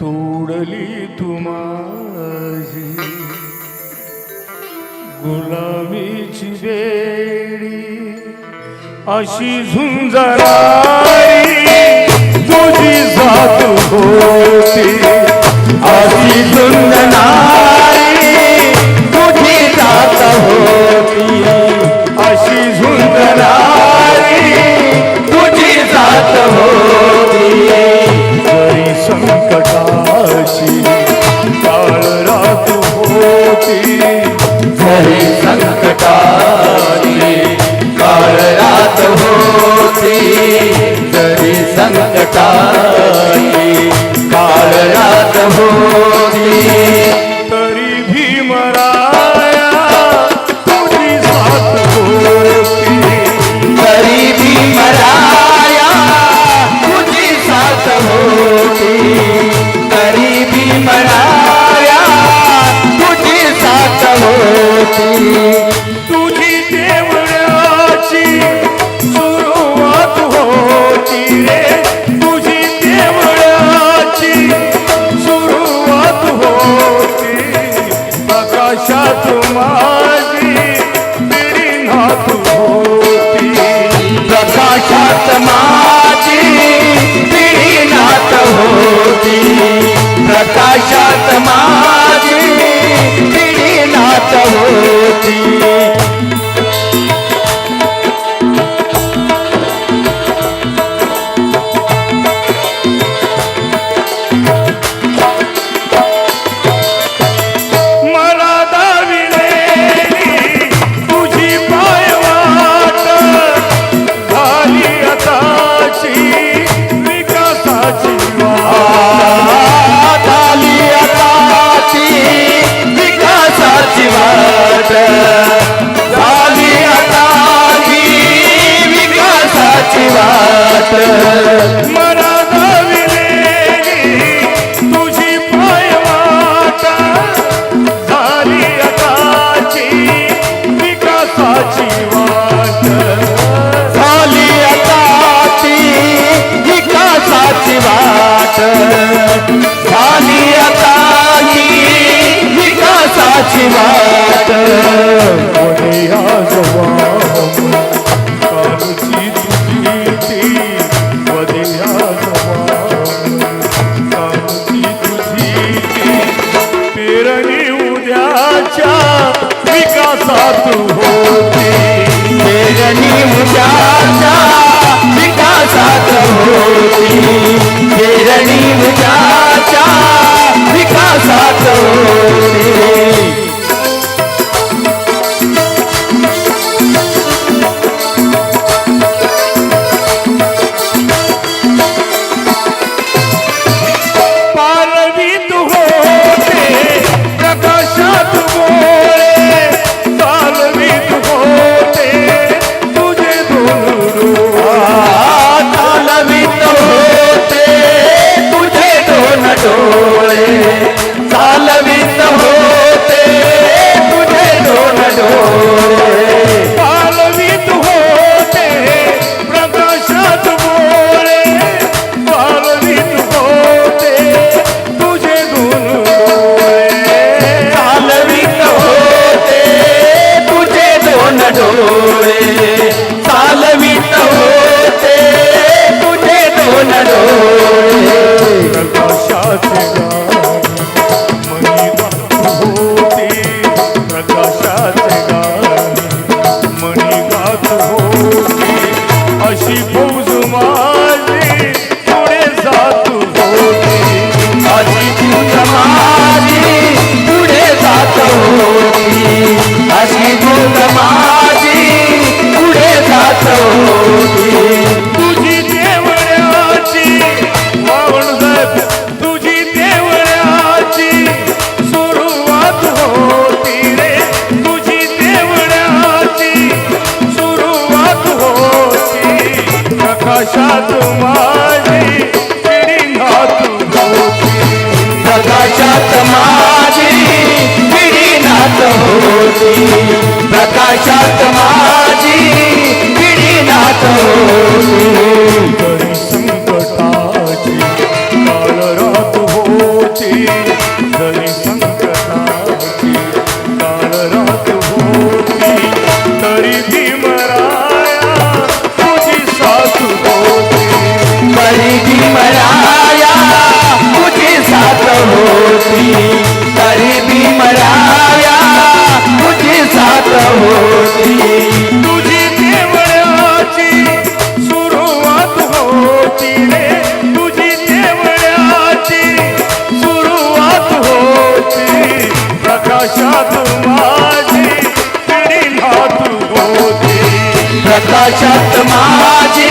तोडली तुम्हाजी गुलामीची वेळी अशी झुंजराई तुझी जात होती. अशी झुंजना Thank you. भीमराया तुझी साथ होती तरी भीमराया तुझी साथ होती. तुझी देवळाची सुरुवात होती रे तुझी देवळाची सुरुवात होती. प्रकाशात माझी पिढी होती. प्रकाशात माझी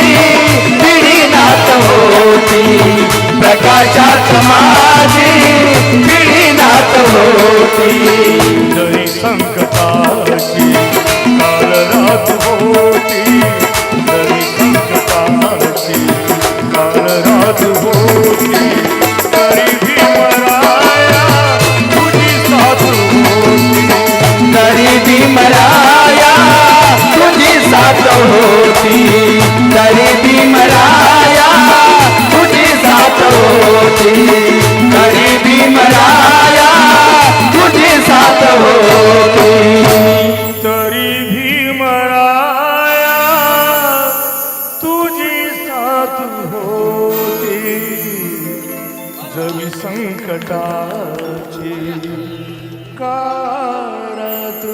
प्रकाशात होती प्रकाशात माझी पिढी नात होती. जरी संकटाची जवी संकटाचे कारा तू